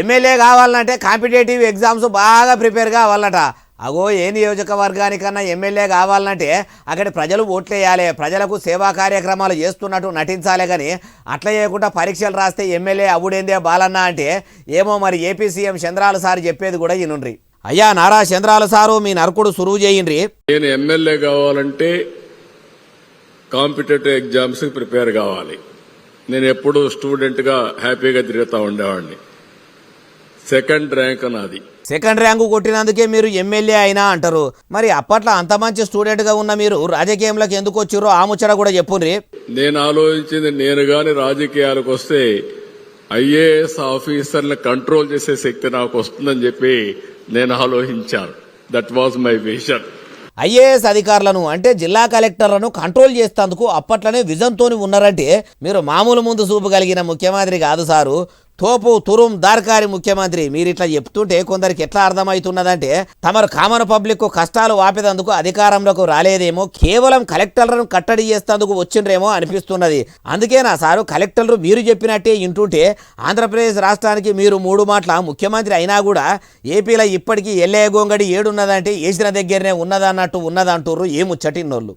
MLA కావాలంటే competitive exams బాగా prepare కావాలట. అగో ఏ నియోజకవర్గానికన్నా ఎమ్మెల్యే కావాలంటే అక్కడ ప్రజలు ఓట్లేయాలి. ప్రజలకు సేవా కార్యక్రమాలు చేస్తున్నట్టు నటించాలి కానీ అట్లా చేయకుండా పరీక్షలు రాస్తే ఎమ్మెల్యే అవుడేందే బాలన్న అంటే ఏమో మరి ఏపీ సీఎం చంద్రాల సార్ చెప్పేది కూడా ఇనుండ్రి అయ్యా నారా చంద్రాల సారు మీ నరకుడు సురువు చేయండ్రి. నేను ఎమ్మెల్యే కావాలంటే కాంపిటేటివ్ ఎగ్జామ్స్ ప్రిపేర్ కావాలి. నేను ఎప్పుడు స్టూడెంట్గా హ్యాపీగా తిరుగుతూ ఉండేవాడిని. సెకండ్ ర్యాంక్ నాది సెకండ్ ర్యాంకు కొట్టినందుకే మీరు ఎమ్మెల్యే అయినా అంటారు. మరి అప్పట్లో అంత మంచి స్టూడెంట్గా ఉన్న మీరు రాజకీయంలోకి ఎందుకు వచ్చిర్రో ఆ ముచ్చట కూడా చెప్పుండ్రి. నేను ఆలోచించింది నేను గాని రాజకీయాలకు వస్తే ఐఏఎస్ ఆఫీసర్ని కంట్రోల్ చేసే శక్తి నాకు వస్తుందని చెప్పి నేను ఆలోచించాను. That was my vision IAS అధికారులను అంటే జిల్లా కలెక్టర్లను కంట్రోల్ చేసేందుకు అప్పట్లోనే విజన్తోని ఉన్నారంటే మీరు మామూలు ముందు చూపు కలిగిన ముఖ్యమంత్రి కాదు సారు. తోపు తురుం దార్కారి ముఖ్యమంత్రి. మీరు ఇట్లా చెప్తుంటే కొందరికి ఎట్లా అర్థమవుతున్నదంటే తమరు కామన్ పబ్లిక్ కష్టాలు వాపేదందుకు అధికారంలోకి రాలేదేమో కేవలం కలెక్టర్లను కట్టడి చేస్తేందుకు వచ్చిండ్రేమో అనిపిస్తున్నది. అందుకేనా సారు కలెక్టర్లు మీరు చెప్పినట్టే ఇంటుంటే ఆంధ్రప్రదేశ్ రాష్ట్రానికి మీరు మూడు మాటల ముఖ్యమంత్రి అయినా కూడా ఏపీలో ఇప్పటికీ ఎల్లే గోంగడి ఏడున్నదంటే వేసిన దగ్గరనే ఉన్నదన్నట్టు ఉన్నదంటుర్రు ఏ ముచ్చటిన్నోళ్ళు.